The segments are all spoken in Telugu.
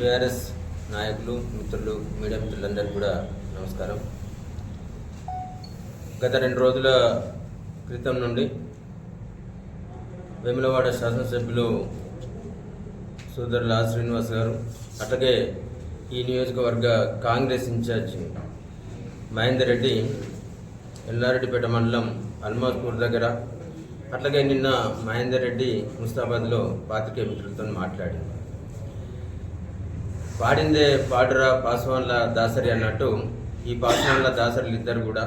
టీఆర్ఎస్ నాయకులు మిత్రులు మీడియా మిత్రులందరికీ కూడా నమస్కారం. గత రెండు రోజుల క్రితం నుండి వేములవాడ శాసనసభ్యులు సోదరులు ఆ శ్రీనివాస్ గారు అట్లాగే ఈ నియోజకవర్గ కాంగ్రెస్ ఇన్ఛార్జ్ మహేందర్ రెడ్డి ఎల్లారెడ్డిపేట మండలం అల్మాజ్పూర్ దగ్గర అట్లాగే నిన్న మహేందర్ రెడ్డి ముస్తాబాద్లో పాత్రికేయ మిత్రులతో మాట్లాడింది పాడిందే పాడురా పాస్వాన్ల దాసరి అన్నట్టు ఈ పాస్వాన్ల దాసరులు ఇద్దరు కూడా.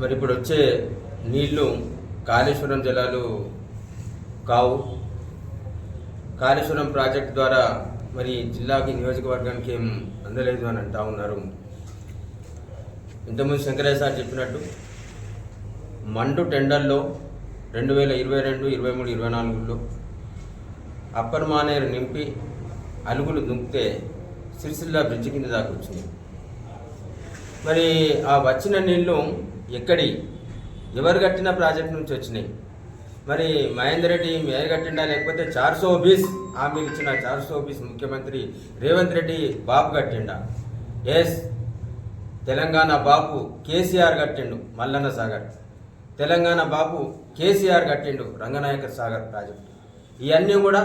మరి ఇప్పుడు వచ్చే నీళ్ళు కాళేశ్వరం జలాలు కావు. కాళేశ్వరం ప్రాజెక్ట్ ద్వారా మరి జిల్లాకి నియోజకవర్గానికి ఏం అందలేదు అని అంటా ఉన్నారు. ఇంతకుముందు శంకరయ్య సార్ చెప్పినట్టు మండు టెండర్లో రెండు వేల ఇరవై రెండు ఇరవై మూడు ఇరవై నాలుగులో అప్పర్ మానేరు నింపి అలుగులు దుంకితే సిరిసిల్ల బ్రిడ్జి కింద దాకా వచ్చింది. మరి ఆ వచ్చిన నీళ్ళు ఎక్కడి? ఎవరు కట్టిన ప్రాజెక్ట్ నుంచి వచ్చినాయి? మరి మహేందర్ రెడ్డి మేయర్ కట్టిండా లేకపోతే చార్సో బీస్ ఆమె ఇచ్చిన చార్సో బీస్ ముఖ్యమంత్రి రేవంత్ రెడ్డి బాబు కట్టిండా? ఎస్ తెలంగాణ బాబు కేసీఆర్ కట్టిండు మల్లన్న సాగర్. తెలంగాణ బాబు కేసీఆర్ కట్టిండు రంగనాయక సాగర్ ప్రాజెక్టు. ఇవన్నీ కూడా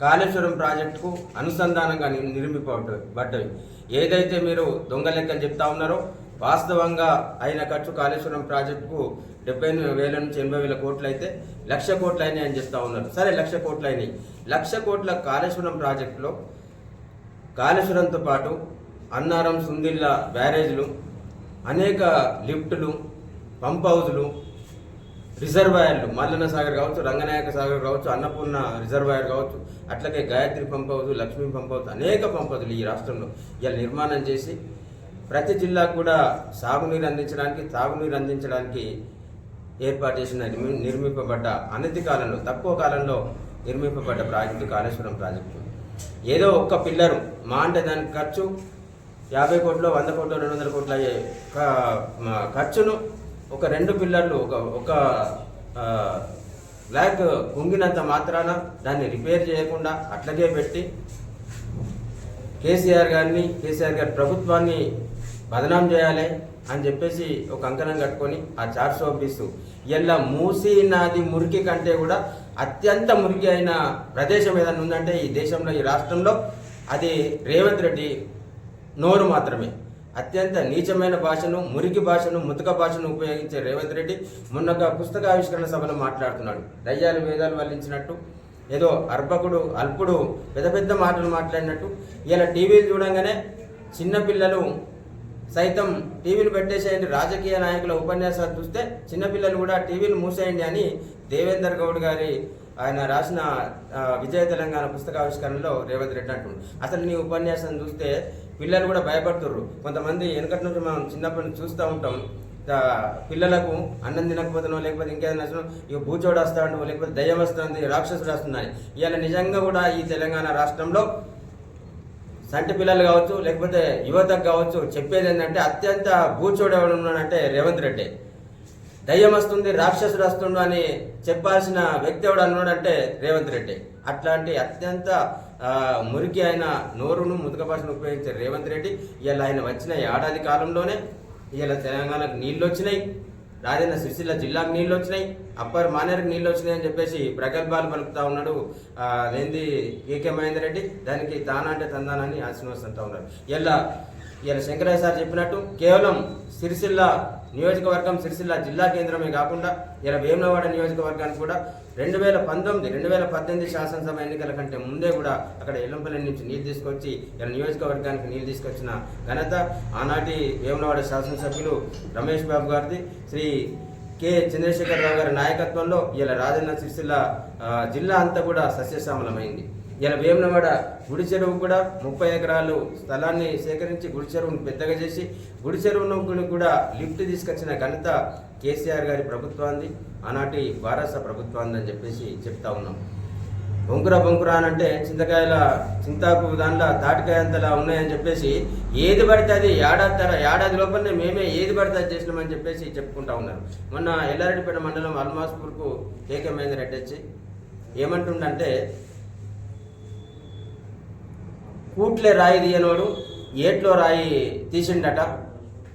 కాళేశ్వరం ప్రాజెక్టుకు అనుసంధానంగా నిర్మిపబడ్డవి ఏదైతే మీరు దొంగ లెక్కలు చెప్తా ఉన్నారో వాస్తవంగా అయిన ఖర్చు కాళేశ్వరం ప్రాజెక్టుకు డెబ్బై వేల నుంచి ఎనభై వేల కోట్లు అయితే లక్ష కోట్లు అయినాయి అని చెప్తా ఉన్నారు. సరే లక్ష కోట్లు అయినాయి లక్ష కోట్ల కాళేశ్వరం ప్రాజెక్టులో కాళేశ్వరంతో పాటు అన్నారం సుందిళ్ళ బ్యారేజ్లు అనేక లిఫ్టులు పంప్ హౌజులు రిజర్వాయర్లు మల్లన్న సాగర్ కావచ్చు రంగనాయక సాగర్ కావచ్చు అన్నపూర్ణ రిజర్వాయర్ కావచ్చు అట్లాగే Gayatri pump house Lakshmi pump house అనేక పంప్ హౌజులు ఈ రాష్ట్రంలో ఇలా నిర్మాణం చేసి ప్రతి జిల్లాకు కూడా సాగునీరు అందించడానికి తాగునీరు అందించడానికి ఏర్పాటు చేసిన నిర్మి- నిర్మింపబడ్డ అనతి కాలంలో తక్కువ కాలంలో నిర్మింపబడ్డ ప్రాజెక్టు కాళేశ్వరం ప్రాజెక్టు. ఏదో ఒక్క పిల్లరు మా అంటే దానికి ఖర్చు యాభై కోట్లు వంద కోట్లు రెండు వందల కోట్లు అయ్యే ఖర్చును ఒక రెండు పిల్లర్లు ఒక ఒక బ్లాక్ కుంగినంత మాత్రాన దాన్ని రిపేర్ చేయకుండా అట్లాగే పెట్టి కేసీఆర్ గారిని కేసీఆర్ గారి ప్రభుత్వాన్ని బదనాం చేయాలి అని చెప్పేసి ఒక అంకణం కట్టుకొని ఆ చార్జ్ ఆఫీస్ ఇలా మూసి నాది మురికి కంటే కూడా అత్యంత మురికి అయిన ప్రదేశం ఏదైనా ఉందంటే ఈ దేశంలో ఈ రాష్ట్రంలో అది రేవంత్ రెడ్డి నోరు మాత్రమే. అత్యంత నీచమైన భాషను మురికి భాషను ముతక భాషను ఉపయోగించే రేవంత్ రెడ్డి మొన్న ఒక పుస్తకావిష్కరణ సభలో మాట్లాడుతున్నాడు. దయ్యాలు వేదాలు వల్లించినట్టు ఏదో అర్భకుడు అల్పుడు పెద్ద పెద్ద మాటలు మాట్లాడినట్టు. ఇలా టీవీలు చూడంగానే చిన్నపిల్లలు సైతం టీవీలు పెట్టేసేయండి రాజకీయ నాయకుల ఉపన్యాసాలు చూస్తే చిన్నపిల్లలు కూడా టీవీలు మూసేయండి అని దేవేందర్ గౌడ్ గారి ఆయన రాసిన విజయ తెలంగాణ పుస్తకావిష్కరణలో రేవంత్ రెడ్డి అంటుండు. అసలు నీ ఉపన్యాసం చూస్తే పిల్లలు కూడా భయపడుతుర్రు. కొంతమంది వెనకటి నుంచి మనం చిన్నప్పటి నుంచి చూస్తూ ఉంటాం. పిల్లలకు అన్నం తినకపోతున్నావు లేకపోతే ఇంకేదైనా నచ్చడం ఇక భూచోడు వస్తాడు లేకపోతే దయ్యం వస్తుంది రాక్షసుడు వస్తున్నాయి. ఇవాళ నిజంగా కూడా ఈ తెలంగాణ రాష్ట్రంలో సంటి పిల్లలు కావచ్చు లేకపోతే యువతకు కావచ్చు చెప్పేది ఏంటంటే అత్యంత భూచోడు ఎవరు ఉన్నాడంటే రేవంత్ రెడ్డి. దయ్యం వస్తుంది రాక్షసుడు వస్తుండు అని చెప్పాల్సిన వ్యక్తి ఎవడు అన్నాడంటే రేవంత్ రెడ్డి. అట్లాంటి అత్యంత మురికి అయిన నోరును ముతక భాషను ఉపయోగించే రేవంత్ రెడ్డి ఇలా ఆయన వచ్చిన ఏడాది కాలంలోనే ఇలా తెలంగాణకు నీళ్ళు వచ్చినాయి రాజన్న సిరిసిల్ల జిల్లాకు నీళ్ళు వచ్చినాయి అప్పర్ మానేరుకు నీళ్ళు వచ్చినాయి అని చెప్పేసి ప్రగల్భాలు పలుకుతా ఉన్నాడు అదేంది కేకే మహేందర్ రెడ్డి. దానికి తానా అంటే తందానని ఆశీర్వాసం అంటా ఉన్నారు. ఇలా ఇలా శంకరయ్య సార్ చెప్పినట్టు కేవలం సిరిసిల్ల నియోజకవర్గం సిరిసిల్ల జిల్లా కేంద్రమే కాకుండా ఇలా వేములవాడ నియోజకవర్గానికి కూడా రెండు వేల పంతొమ్మిది రెండు వేల పద్దెనిమిది శాసనసభ ఎన్నికల కంటే ముందే కూడా అక్కడ ఎల్లంపల్లి నుంచి నీళ్ళు తీసుకొచ్చి ఇలా నియోజకవర్గానికి నీళ్ళు తీసుకొచ్చిన ఘనత ఆనాటి వేములవాడ శాసనసభ్యులు రమేష్ బాబు గారిది. శ్రీ కె చంద్రశేఖరరావు గారి నాయకత్వంలో ఇలా రాజన్న సిరిసిల్ల జిల్లా అంతా కూడా సస్యశ్యామలమైంది. ఇలా వేమనవాడ గుడి చెరువు కూడా ముప్పై ఎకరాలు స్థలాన్ని సేకరించి గుడి చెరువును పెద్దగా చేసి గుడి చెరువును కూడా లిఫ్ట్ తీసుకొచ్చిన ఘనత కేసీఆర్ గారి ప్రభుత్వాన్ని ఆనాటి భారత ప్రభుత్వాన్ని అని చెప్పేసి చెప్తా ఉన్నాం. బొంకుర బొంకుర అని అంటే చింతకాయల చింతాకు దాంట్లో తాటికాయ అంతలా ఉన్నాయని చెప్పేసి ఏది పడితే అది ఏడాది తర ఏడాది లోపలనే మేమే ఏది పడితే అది చేసినామని చెప్పేసి చెప్పుకుంటా ఉన్నారు. మొన్న ఎల్లారెడ్డిపేట మండలం అల్మాస్పూర్కు కేకే మహేందర్ రెడ్డి వచ్చి ఏమంటుండంటే కూట్లే రాయి తీయనోడు ఏట్లో రాయి తీసిండట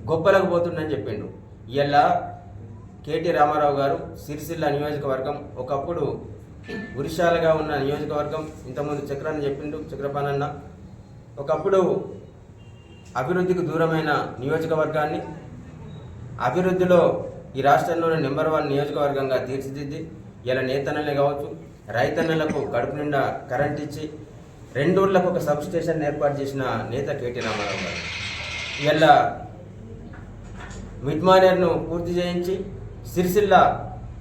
గొప్పలకు పోతుండని చెప్పిండు. ఇలా కేటీ రామారావు గారు సిరిసిల్ల నియోజకవర్గం ఒకప్పుడు గురిశాలగా ఉన్న నియోజకవర్గం ఇంతకుముందు చక్రాన్ని చెప్పిండు చక్రపానన్న ఒకప్పుడు అభివృద్ధికి దూరమైన నియోజకవర్గాన్ని అభివృద్ధిలో ఈ రాష్ట్రంలోని నెంబర్ వన్ నియోజకవర్గంగా తీర్చిదిద్ది. ఇలా నేతన్నలే కావచ్చు రైతన్నలకు కడుపు నిండా కరెంట్ ఇచ్చి రెండూళ్ళకు ఒక సబ్ స్టేషన్ ఏర్పాటు చేసిన నేత కేటీ రామారావు గారు. ఇవాళ మిడ్మానేర్ను పూర్తి చేయించి సిరిసిల్ల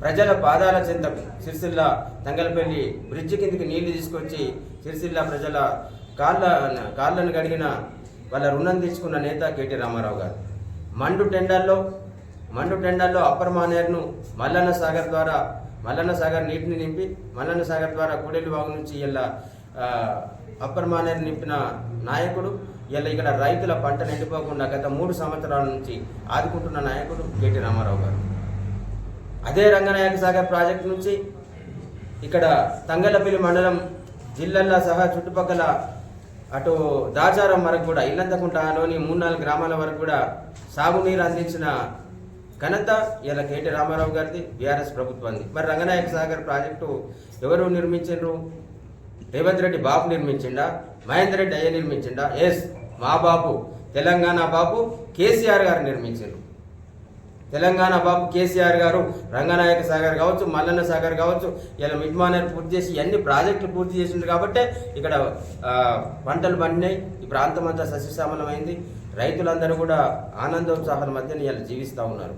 ప్రజల పాదాల చెంతకు సిరిసిల్ల తంగలపల్లి బ్రిడ్జి కిందికి నీళ్ళు తీసుకొచ్చి సిరిసిల్ల ప్రజల కాళ్ళ కాళ్ళను కడిగిన వాళ్ళ రుణం తీసుకున్న నేత కేటీ రామారావు గారు. మండు టెండర్లో మండు టెండర్లో అప్పర్ మానేర్ను మల్లన్న సాగర్ ద్వారా మల్లన్న సాగర్ నీటిని నింపి మల్లన్న సాగర్ ద్వారా కూడేలు వాగు నుంచి ఇలా అప్పర్ మానేరు నింపిన నాయకుడు ఇలా ఇక్కడ రైతుల పంటను ఎండిపోకుండా గత మూడు సంవత్సరాల నుంచి ఆదుకుంటున్న నాయకుడు కేటీ రామారావు గారు. అదే రంగనాయక సాగర్ ప్రాజెక్టు నుంచి ఇక్కడ తంగలపల్లి మండలం జిల్లల్లో సహా చుట్టుపక్కల అటు దాచారం వరకు కూడా ఇల్లంతకుంటలోని మూడు నాలుగు గ్రామాల వరకు కూడా సాగునీరు అందించిన ఘనత ఇలా కేటీ రామారావు గారిది బీఆర్ఎస్ ప్రభుత్వాన్ని మరి రంగనాయక సాగర్ ప్రాజెక్టు ఎవరు నిర్మించారు రేవంత్ రెడ్డి బాబు నిర్మించిండా? మహేందర్ రెడ్డి అయ్య నిర్మించిండా? ఎస్ మా బాబు. తెలంగాణ బాబు కేసీఆర్ గారు నిర్మించారు తెలంగాణ బాబు కేసీఆర్ గారు రంగనాయక సాగర్ కావచ్చు మల్లన్న సాగర్ కావచ్చు ఇలా మిడ్మానర్ పూర్తి చేసి అన్ని ప్రాజెక్టులు పూర్తి చేసిండు కాబట్టే ఇక్కడ పంటలు పండినాయి. ఈ ప్రాంతం అంతా సస్యశ్యామలమైంది. రైతులందరూ కూడా ఆనందోత్సాహాల మధ్య ఇలా జీవిస్తూ ఉన్నారు.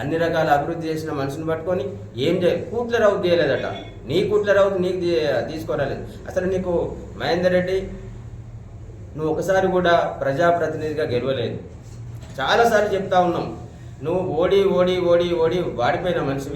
అన్ని రకాల అభివృద్ధి చేసిన మనిషిని పట్టుకొని ఏం చేయ కూట్ల రౌత్ చేయలేదట. నీ కూట్ల రౌత్ నీకు తీసుకురాలేదు. అసలు నీకు మహేందర్ రెడ్డి నువ్వు ఒకసారి కూడా ప్రజాప్రతినిధిగా గెలవలేదు. చాలాసార్లు చెప్తా ఉన్నాం. నువ్వు ఓడి ఓడి ఓడి ఓడి వాడిపోయిన మనిషి